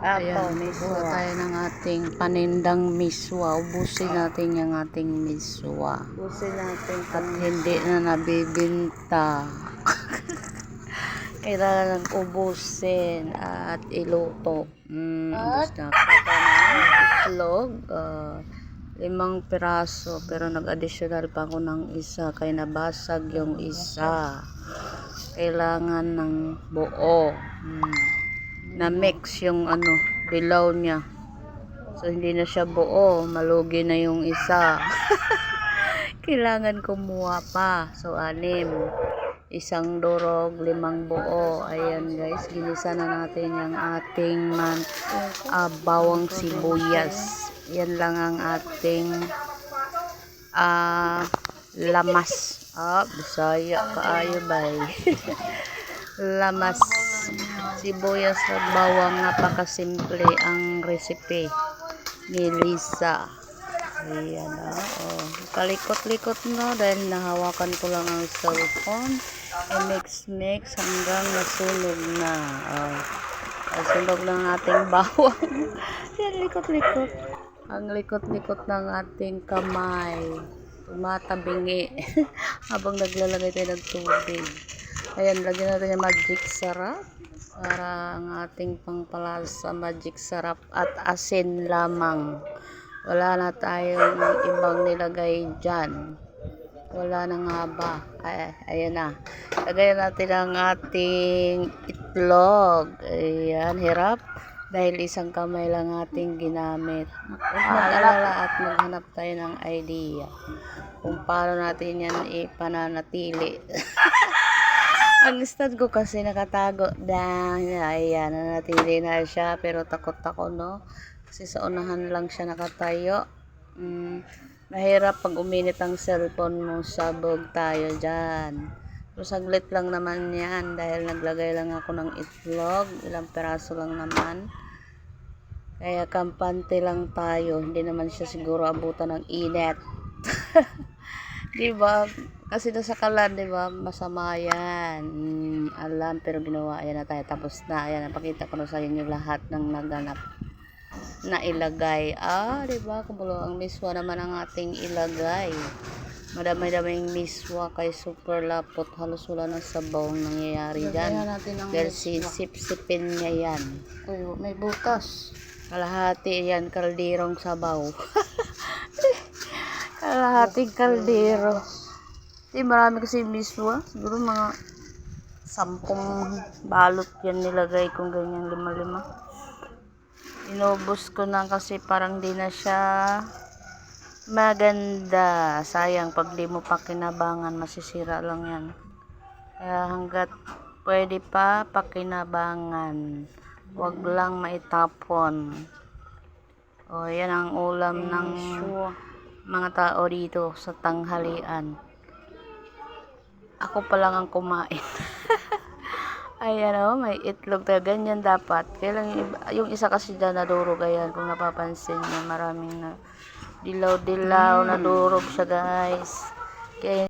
Ayan, kuha tayo ng ating panindang miswa. Ubusin natin yung ating miswa. Ubusin natin At hindi na nabibinta. Kailangan ubusin at iluto. Mm, ubus na ako itlog. ah, limang piraso. Pero nag-additional pa ako ng isa. Kaya nabasag yung isa. Kailangan ng buo. Mm. Na-mix yung ano, dilaw niya. So, hindi na siya buo. Malugi na yung isa. Kailangan kumuha pa. So, anim. Isang durog, limang buo. Ayan guys, ginisa na natin yung ating man, ah, bawang sibuyas. Yan lang ang ating ah, lamas. Ah, bisaya kaayo bay. lamas. Sibuyas at bawang napakasimple ang recipe ni Lisa. Ayan o. Oh. Kalikot-likot na dahil nahawakan ko lang ang cellphone. I-mix-mix hanggang nasunog na. Oh. Nasunog ng ating bawang. Yan, likot-likot. Ang likot-likot ng ating kamay. Tumatabingi. Habang naglalagay tayo ng tubig. Ayan, lagyan natin yung magic sarap. Para ang ating pangpalasa magic sarap at asin lamang. Wala na tayong ibang nilagay dyan. Wala na nga ba? Ay, ayan na. Lagyan natin ang ating itlog. Ayan, hirap. Dahil isang kamay lang ating ginamit. Mag-alala at maghanap tayo ng idea kung paano natin yan ipananatili. ang stand ko kasi nakatago na ayan nanatili na siya pero takot ako no? Kasi sa unahan lang siya nakatayo. Mm, mahirap pag uminit ang cellphone mo sabog tayo dyan. Pero saglit lang naman yan dahil naglagay lang ako ng itlog ilang peraso lang naman. Kaya kampante lang tayo hindi naman siya siguro abutan ng init di ba kasi nasa kalan, di ba? Masama yan. Mm, alam, pero ginawa. Ayan na tayo. Tapos na. Ayan, napakita ko na sa inyo lahat ng naganap na ilagay. Ah, di ba? Kumulo ang miswa naman ang ating ilagay. Madami-daming miswa kay super lapot. Halos wala ng sabaw ang nangyayari dyan. natin ang Dahil sisip-sipin niya yan. Uy, may butas. Kalahati yan, kaldirong sabaw. Kalahating kaldero. Di marami kasi miswa. Siguro mga sampung balot yan nilagay kong ganyan lima-lima. Inubos ko na kasi parang di na siya maganda. Sayang pag di mo pa kinabangan, masisira lang yan. Kaya hanggat pwede pa pakinabangan. Huwag lang maitapon. O, yan ang ulam ng mga tao dito sa tanghalian. Ako pa lang ang kumain. Ayan o, may itlog na ganyan dapat. Kailang yung, yung isa kasi dyan nadurog ayan kung napapansin niyo maraming na dilaw-dilaw nadurog siya guys. Kaya